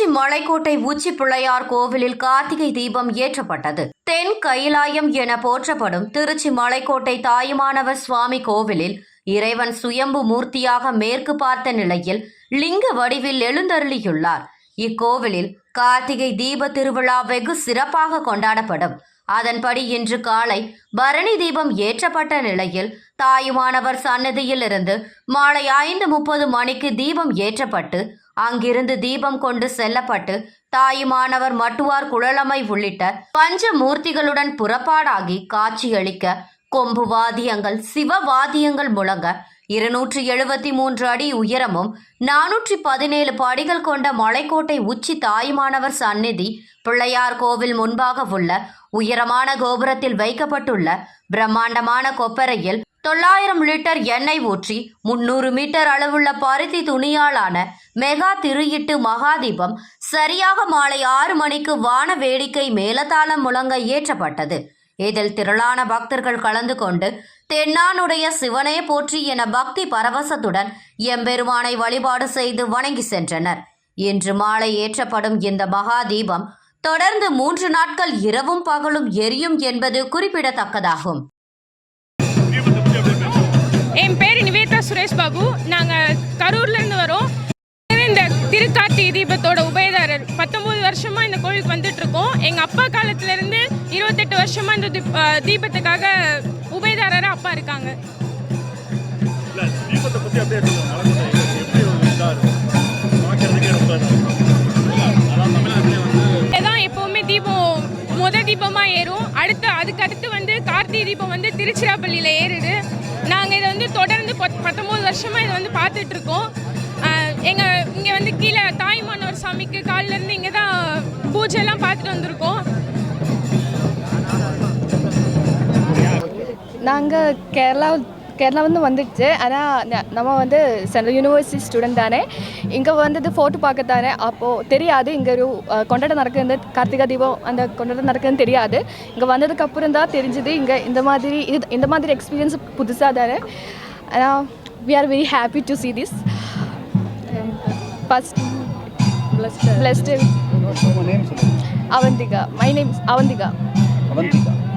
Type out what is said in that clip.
திருச்சி மலைக்கோட்டை உச்சி பிள்ளையார் கோவிலில் கார்த்திகை தீபம் ஏற்றப்பட்டது. தென் கைலாயம் என போற்றப்படும் திருச்சி மலைக்கோட்டை தாயுமானவர் சுவாமி கோவிலில் இறைவன் சுயம்பு மூர்த்தியாக மேற்கு பார்த்த நிலையில் லிங்க வடிவில் எழுந்தருளியுள்ளார். இக்கோவிலில் கார்த்திகை தீப திருவிழா வெகு சிறப்பாக கொண்டாடப்படும். அதன்படி இன்று காலை பரணி தீபம் ஏற்றப்பட்ட நிலையில் தாயுமானவர் சன்னதியில் இருந்து மாலை ஐந்து முப்பது மணிக்கு தீபம் ஏற்றப்பட்டு அங்கிருந்து தீபம் கொண்டு செல்லப்பட்டு தாயுமானவர் மட்டுவார் குழலமை உள்ளிட்ட பஞ்ச மூர்த்திகளுடன் புறப்பாடாகி காட்சியளிக்க கொம்பு வாத்தியங்கள் சிவ வாத்தியங்கள் முழங்க இருநூற்றி எழுபத்தி மூன்று அடி உயரமும் நானூற்றி பதினேழு படிகள் கொண்ட மலைக்கோட்டை உச்சி தாயுமானவர் சந்நிதி பிள்ளையார் கோவில் முன்பாக உள்ள உயரமான கோபுரத்தில் வைக்கப்பட்டுள்ள பிரம்மாண்டமான கொப்பரையில் தொள்ளாயிரம் லிட்டர் எண்ணெய் ஊற்றி முன்னூறு மீட்டர் அளவுள்ள பருத்தி துணியாலான மெகா திருயிட்டு மகாதீபம் சரியாக மாலை ஆறு மணிக்கு வான வேடிக்கை மேலதாளம் முழங்க ஏற்றப்பட்டது இதில் திரளான பக்தர்கள் கலந்து கொண்டு தென்னானுடைய சிவனே போற்றி என பக்தி பரவசத்துடன் எம்பெருமானை வழிபாடு செய்து வணங்கி சென்றனர். இன்று மாலை ஏற்றப்படும் இந்த மகாதீபம் தொடர்ந்து மூன்று நாட்கள் இரவும் பகலும் எரியும் என்பது குறிப்பிடத்தக்கதாகும். என் பேர் நிவேதா சுரேஷ் பாபு. நாங்கள் கரூர்லேருந்து வரோம். இந்த திருக்கார்த்திகை தீபத்தோட உபயதாரர். பத்தொம்போது வருஷமாக இந்த கோவிலுக்கு வந்துட்டு இருக்கோம். எங்கள் அப்பா காலத்துலேருந்து இருபத்தெட்டு வருஷமாக இந்த தீப்- தீபத்துக்காக உபயதாரராக அப்பா இருக்காங்க. இதான் எப்போவுமே தீபம் முத தீபமாக ஏறும். அடுத்து அதுக்கு அடுத்து வந்து கார்த்திகை தீபம் வந்து திருச்சிராப்பள்ளியில் ஏறுது. பத்தொம்போது வருஷமாக இதை வந்து பார்த்துட்டு இருக்கோம் எங்கள் இங்கே வந்து கீழே தாய்மானவர் சாமிக்கு காலிலேருந்து இங்கே தான் பூஜைலாம் பார்த்துட்டு வந்திருக்கோம். நாங்கள் கேரளா கேரளா வந்து வந்துடுச்சு ஆனால் நம்ம வந்து சென்ட்ரல் யூனிவர்சிட்டி ஸ்டூடெண்ட் தானே. இங்கே வந்தது ஃபோட்டோ பார்க்க தானே அப்போது தெரியாது. இங்கே ஒரு கொண்டாட கொண்டாட்டம் நடக்குது கார்த்திகா தீபம் அந்த கொண்டாட்டம் நடக்குதுன்னு தெரியாது. இங்கே வந்ததுக்கப்புறம் தான் தெரிஞ்சுது. இங்கே இந்த மாதிரி இது இந்த மாதிரி எக்ஸ்பீரியன்ஸ் புதுசாக தானே. Uh, we are very happy to see this. First, blessed. blessed. Avantika. My name is Avantika. Avantika.